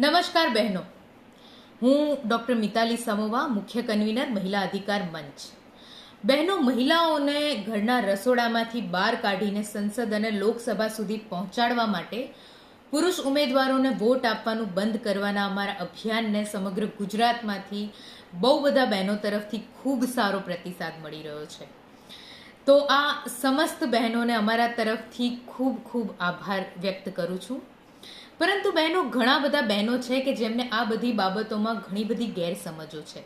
નમસ્કાર બહેનો. હું ડૉક્ટર મિતાલી સમોવા, મુખ્ય કન્વીનર, મહિલા અધિકાર મંચ. બહેનો, મહિલાઓને ઘરના રસોડામાંથી બહાર કાઢીને સંસદ અને લોકસભા સુધી પહોંચાડવા માટે પુરુષ ઉમેદવારોને વોટ આપવાનું બંધ કરવાના અમારા અભિયાનને સમગ્ર ગુજરાતમાંથી બહુ બધા બહેનો તરફથી ખૂબ સારો પ્રતિસાદ મળી રહ્યો છે. તો આ સમસ્ત બહેનોને અમારા તરફથી ખૂબ ખૂબ આભાર વ્યક્ત કરું છું. પરંતુ બહેનો ઘણા બધા બહેનો છે કે જેમને આ બધી બાબતોમાં ઘણી બધી ગેરસમજો છે.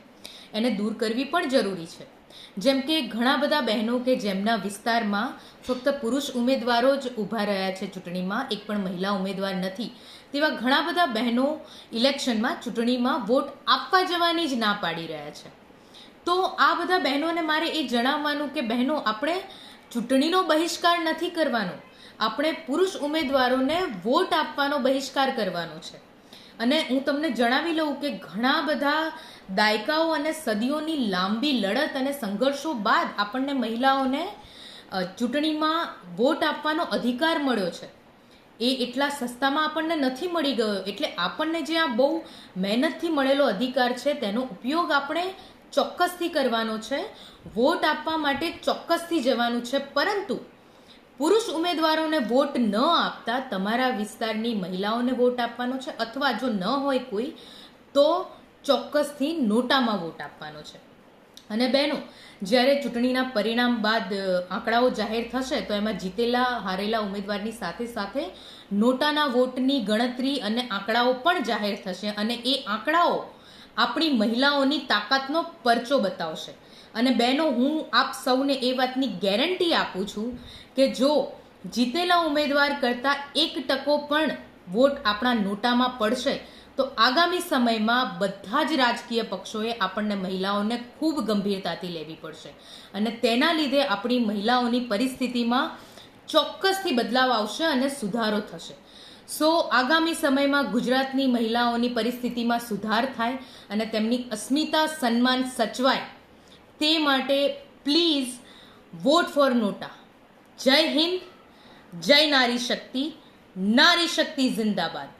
એને દૂર કરવી પણ જરૂરી છે. જેમ કે ઘણા બધા બહેનો કે જેમના વિસ્તારમાં ફક્ત પુરુષ ઉમેદવારો જ ઊભા રહ્યા છે ચૂંટણીમાં, એક પણ મહિલા ઉમેદવાર નથી. તેવા ઘણા બધા બહેનો ઇલેક્શનમાં ચૂંટણીમાં વોટ આપવા જવાની જ ના પાડી રહ્યા છે. તો આ બધા બહેનોને મારે એ જણાવવાનું કે બહેનો, આપણે ચૂંટણીનો બહિષ્કાર નથી કરવાનો. આપણે પુરુષ ઉમેદવારોને વોટ આપવાનો બહિષ્કાર કરવાનો છે. અને હું તમને જણાવી લઉં કે ઘણા બધા દાયકાઓ અને સદીઓની લાંબી લડત અને સંઘર્ષો બાદ આપણને મહિલાઓને ચૂંટણીમાં વોટ આપવાનો અધિકાર મળ્યો છે. એ એટલા સસ્તામાં આપણને નથી મળી ગયો. એટલે આપણને જે આ બહુ મહેનતથી મળેલો અધિકાર છે, તેનો ઉપયોગ આપણે ચોક્કસથી કરવાનો છે. વોટ આપવા માટે ચોક્કસથી જવાનું છે. પરંતુ પુરુષ ઉમેદવારોને વોટ ન આપતા તમારા વિસ્તારની મહિલાઓને વોટ આપવાનો છે અથવા જો ન હોય કોઈ, તો ચોક્કસથી નોટામાં વોટ આપવાનો છે. અને બહેનો, જ્યારે ચૂંટણીના પરિણામ બાદ આંકડાઓ જાહેર થશે, તો એમાં જીતેલા, હારેલા ઉમેદવારની સાથે સાથે નોટાના વોટની ગણતરી અને આંકડાઓ પણ જાહેર થશે અને એ આંકડાઓ આપણી મહિલાઓની તાકાતનો પરચો બતાવશે. અને બહેનો, હું આપ સૌને એ વાતની ગેરંટી આપું છું કે જો જીતેલા ઉમેદવાર કરતાં એક ટકો પણ વોટ આપણા નોટામાં પડશે, તો આગામી સમયમાં બધા જ રાજકીય પક્ષોએ આપણને મહિલાઓને ખૂબ ગંભીરતાથી લેવી પડશે. અને તેના લીધે આપણી મહિલાઓની પરિસ્થિતિમાં ચોક્કસથી બદલાવ આવશે અને સુધારો થશે. સો, આગામી સમયમાં ગુજરાતની મહિલાઓની પરિસ્થિતિમાં સુધાર થાય અને તેમની અસ્મિતા, સન્માન સચવાય. તે માટે પ્લીઝ વોટ ફોર નોટા જય હિન્દ જય નારી શક્તિ નારી શક્તિ જિંદાબાદ.